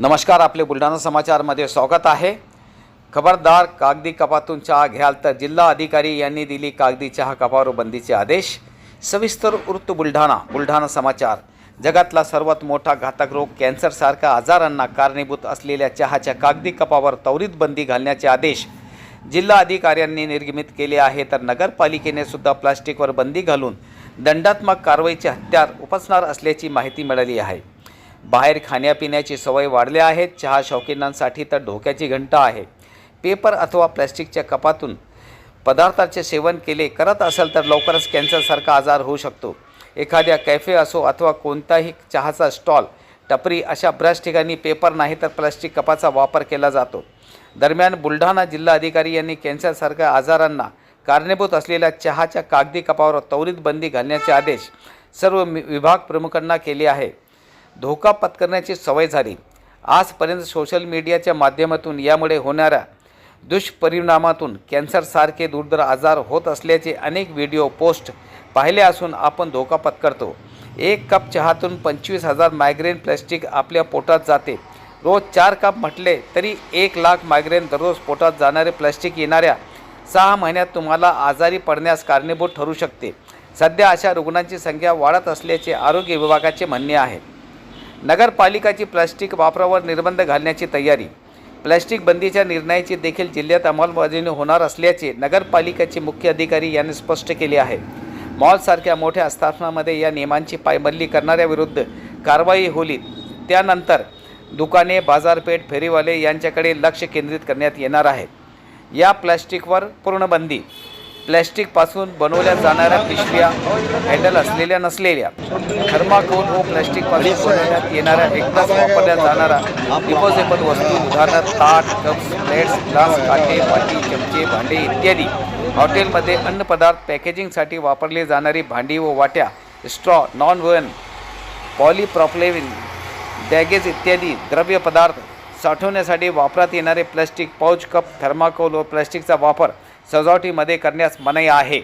नमस्कार आपले बुलढाणा समाचारमध्ये स्वागत आहे. खबरदार कागदी कपातून चहा घ्याल तर जिल्हा अधिकारी यांनी दिली कागदी चहा कपावर बंदीचे आदेश. सविस्तर वृत्त बुलढाणा बुलढाणा समाचार. जगातला सर्वात मोठा घातक रोग कॅन्सरसारख्या आजारांना कारणीभूत असलेल्या चहाच्या कागदी कपावर त्वरित बंदी घालण्याचे आदेश जिल्हा अधिकाऱ्यांनी निर्गमित केले आहे तर नगरपालिकेने सुद्धा प्लास्टिकवर बंदी घालून दंडात्मक कारवाईचे हत्यार उपसणार असल्याची माहिती मिळाली आहे. बाहेर खाण्यापिण्याची सवय वाढल्या आहेत चहा शौकीनांसाठी तर धोक्याची घंटा आहे. पेपर अथवा प्लॅस्टिकच्या कपातून पदार्थाचे सेवन केले करत असेल तर लवकरच कॅन्सरसारखा आजार होऊ शकतो. एखाद्या कॅफे असो अथवा कोणताही चहाचा स्टॉल टपरी अशा बऱ्याच ठिकाणी पेपर नाही तर प्लास्टिक कपाचा वापर केला जातो. दरम्यान बुलढाणा जिल्हाधिकारी यांनी कॅन्सरसारख्या आजारांना कारणीभूत असलेल्या चहाच्या कागदी कपावर त्वरित बंदी घालण्याचे आदेश सर्व विभाग प्रमुखांना केले आहे. धोका पत्करण्याची सवय झाली. आजपर्यंत सोशल मीडियाच्या माध्यमातून यामुळे होणाऱ्या दुष्परिणामातून कॅन्सरसारखे दुर्धर आजार होत असल्याचे अनेक व्हिडिओ पोस्ट पाहिले असून आपण धोका पत्करतो. एक कप चहातून पंचवीस हजार मायग्रेन प्लॅस्टिक आपल्या पोटात जाते. रोज चार कप म्हटले तरी एक लाख मायग्रेन दररोज पोटात जाणारे प्लॅस्टिक येणाऱ्या सहा महिन्यात तुम्हाला आजारी पडण्यास कारणीभूत ठरू शकते. सध्या अशा रुग्णांची संख्या वाढत असल्याचे आरोग्य विभागाचे म्हणणे आहे. नगरपालिकाची प्लास्टिक वापरावर निर्बंध घालण्याची तयारी. प्लास्टिक बंदीच्या निर्णयाची देखील जिल्ह्यात अंमलबजावणी होणार असल्याचे नगरपालिकेचे मुख्य अधिकारी यांनी स्पष्ट केले आहे. मॉलसारख्या मोठ्या आस्थापनामध्ये या नियमांची पायमल्ली करणाऱ्याविरुद्ध कारवाई होली त्यानंतर दुकाने बाजारपेठ फेरीवाले यांच्याकडे लक्ष केंद्रित करण्यात येणार आहे. या प्लॅस्टिकवर पूर्ण बंदी प्लॅस्टिकपासून बनवल्या जाणाऱ्या पिशव्या हँडल असलेल्या नसलेल्या थर्माकोल व प्लॅस्टिकपासून बनवण्यात येणाऱ्या एकदाच वापरल्या जाणारा डिपोजेबल वस्तू उदाहरणार्थ ताट कप्स प्लेट्स ग्लास काटे वाटी चमचे भांडे इत्यादी. हॉटेलमध्ये अन्नपदार्थ पॅकेजिंगसाठी वापरली जाणारी भांडी व वाट्या straw non woven polypropylene baggage इत्यादी द्रव्य पदार्थ साठवण्यासाठी वापरात येणारे प्लास्टिक पाऊच कप थर्माकोल व प्लास्टिकचा वापर सजावटीमध्ये करण्यास मनाई आहे.